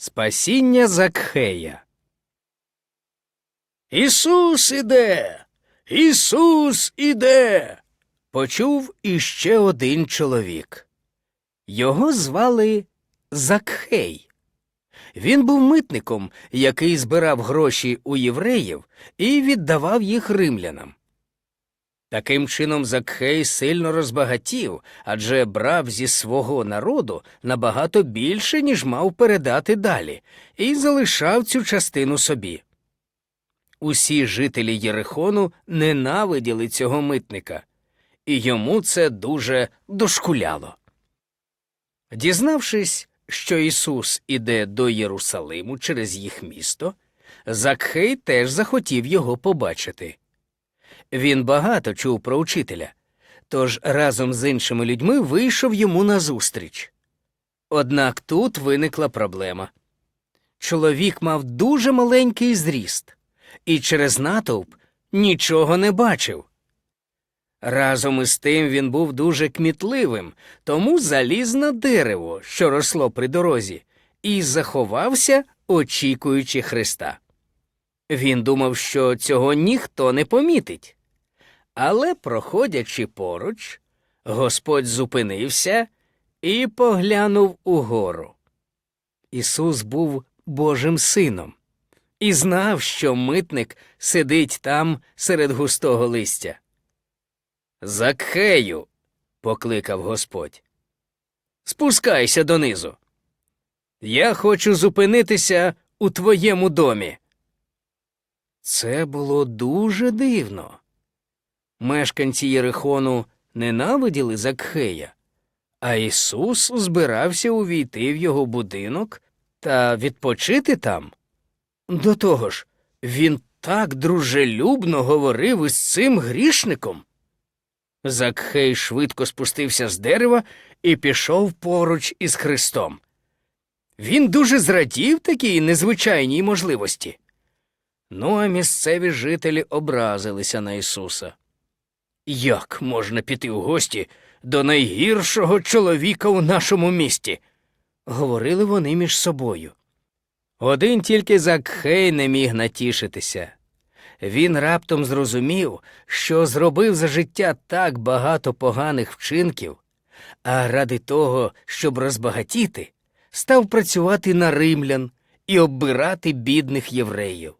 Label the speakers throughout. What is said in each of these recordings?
Speaker 1: Спасіння Закхея. Ісус іде. Ісус іде. Почув іще один чоловік. Його звали Закхей. Він був митником, який збирав гроші у євреїв і віддавав їх римлянам. Таким чином Закхей сильно розбагатів, адже брав зі свого народу набагато більше, ніж мав передати далі, і залишав цю частину собі. Усі жителі Єрихону ненавиділи цього митника, і йому це дуже дошкуляло. Дізнавшись, що Ісус іде до Єрусалиму через їх місто, Закхей теж захотів його побачити. Він багато чув про учителя, тож разом з іншими людьми вийшов йому назустріч. Однак тут виникла проблема. Чоловік мав дуже маленький зріст і через натовп нічого не бачив. Разом із тим він був дуже кмітливим, тому заліз на дерево, що росло при дорозі, і заховався, очікуючи Христа. Він думав, що цього ніхто не помітить. Але, проходячи поруч, Господь зупинився і поглянув угору. Ісус був Божим сином і знав, що митник сидить там серед густого листя. Закхею, покликав Господь. Спускайся донизу. Я хочу зупинитися у твоєму домі. Це було дуже дивно. Мешканці Єрихону ненавиділи Закхея, а Ісус збирався увійти в його будинок та відпочити там. До того ж, він так дружелюбно говорив із цим грішником. Закхей швидко спустився з дерева і пішов поруч із Христом. Він дуже зрадів такій незвичайній можливості. Ну, а місцеві жителі образилися на Ісуса. Як можна піти у гості до найгіршого чоловіка у нашому місті? говорили вони між собою. Один тільки Закхей не міг натішитися. Він раптом зрозумів, що зробив за життя так багато поганих вчинків, а ради того, щоб розбагатіти, став працювати на римлян і оббирати бідних євреїв.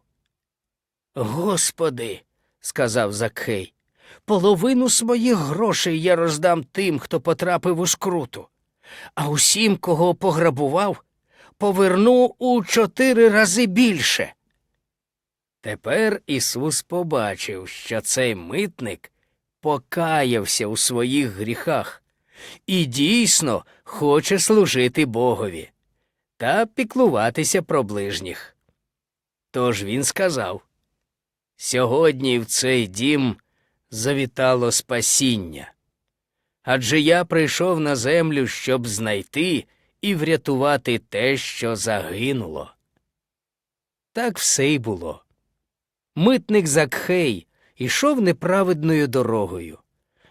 Speaker 1: Господи, сказав Закхей, половину своїх грошей я роздам тим, хто потрапив у скруту, а усім, кого пограбував, поверну у чотири рази більше. Тепер Ісус побачив, що цей митник покаявся у своїх гріхах і дійсно хоче служити Богові та піклуватися про ближніх. Тож він сказав Сьогодні в цей дім завітало спасіння. Адже я прийшов на землю, щоб знайти і врятувати те, що загинуло. Так все й було. Митник Закхей ішов неправедною дорогою.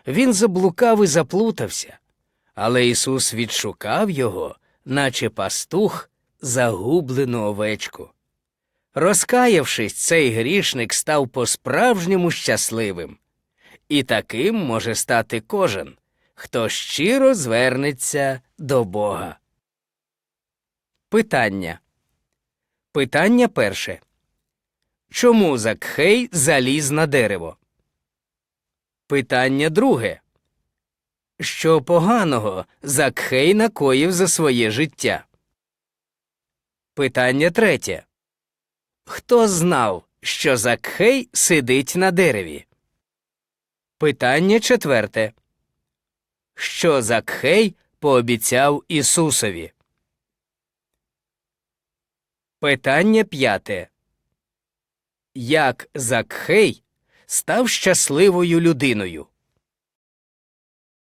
Speaker 1: Він заблукав і заплутався, але Ісус відшукав його, наче пастух, загублену овечку. Розкаявшись, цей грішник став по-справжньому щасливим. І таким може стати кожен, хто щиро звернеться до Бога. Питання. Питання перше. Чому Закхей заліз на дерево? Питання друге. Що поганого Закхей накоїв за своє життя? Питання третє. Хто знав, що Закхей сидить на дереві? Питання четверте. Що Закхей пообіцяв Ісусові? Питання п'яте. Як Закхей став щасливою людиною?